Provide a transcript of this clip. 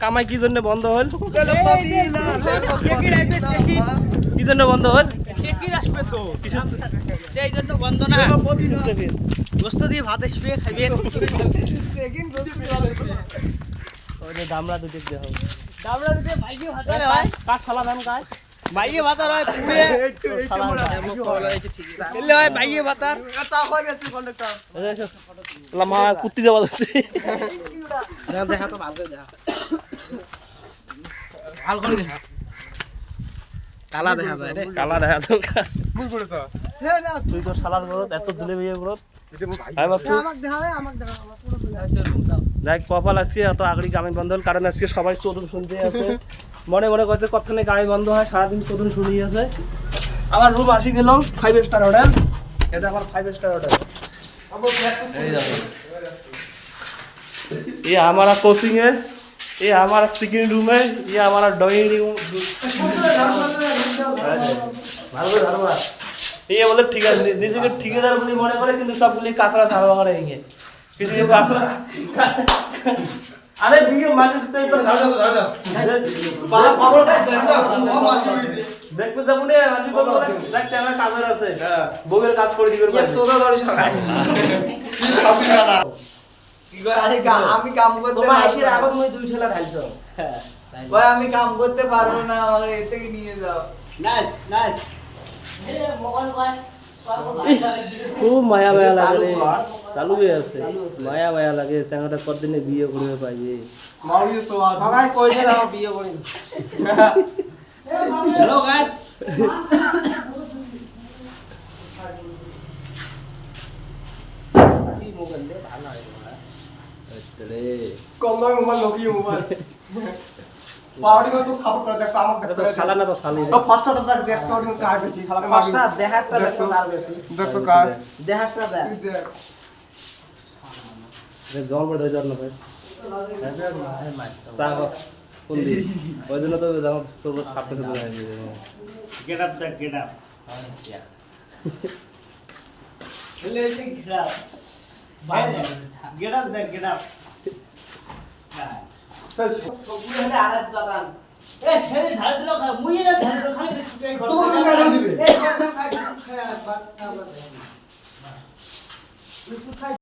কামাই কি জন্য বন্ধ হল? কি জন্য বন্ধ হল? চেকির আসবে তো কিসের এই জন্য বন্ধ না? গোস্ত দিয়ে ভাত আসবে দুটো হবে কার শালা ধান হয় পুড়ে হয় লামা কুত্তি যাওয়া যাচ্ছে দেখা তো ভালো কপাল আসছে এত বন্ধ সবাই চোদন শুনতে আছে। মনে মনে করছে কতখানে গাড়ি বন্ধ হয় সারাদিন চোদন শুনি আছে। আবার রুম আসি গেলাম ফাইভ স্টার হোটেল এটা আমার ফাইভ স্টার হোটেল এই আমার কোচিংয়ে ये हमारा सेकंड रूम है ये हमारा ड्राइंग रूम ভালো করে ভালো করে। ये बोले ठीक है নিজেকে ঠিকাদার বলে মনে করে কিন্তু সবগুলি কাঁচরা ছাড়া করে এই কিছু কেউ কাঁচরা আরে বিয়ে মাঝে তো একবার ঝাড় দাও ঝাড় দাও দেখবে যাবো নে মাঝে বলবো দেখ আমার কাজের আছে বউয়ের কাজ করে দিবে সোজা ধরে সবাই আমি কাম করতে পারব আইসির না। আগত মই দুই ঠেলা ঢালছো। হ্যাঁ। ভাই আমি কাম করতে পারব না আমার এ থেকে নিয়ে যাও। Nice nice. ইস খুব মায়া মায়া লাগে রে। চালু হয়ে আছে। মায়া মায়া লাগে। স্যাংটা কতদিনে বিয়ে করবে পাইবে? সবাই দাও বিয়ে করি hello guys কম্বাই mobile Nokia mobile পাউডি মতো সাপোর্ট করে দেখো আমাকে এটা শালা না তো শালি রে। ও দেখ দেখ পাউডি মতো কার বেশি খালা পাঁচটা দেখাটা দেখো তার বেশি দেখো কার দেখাটা দেখ দেখ এটা জল ধরে জল ভাই চা কোন দিন ওই জন্য তো আমার তোর সাপটা তো হয়ে গেট আপ দেখ গেট আপ বলে গেট আপ গেট আপ দেখ গেট আপ খাই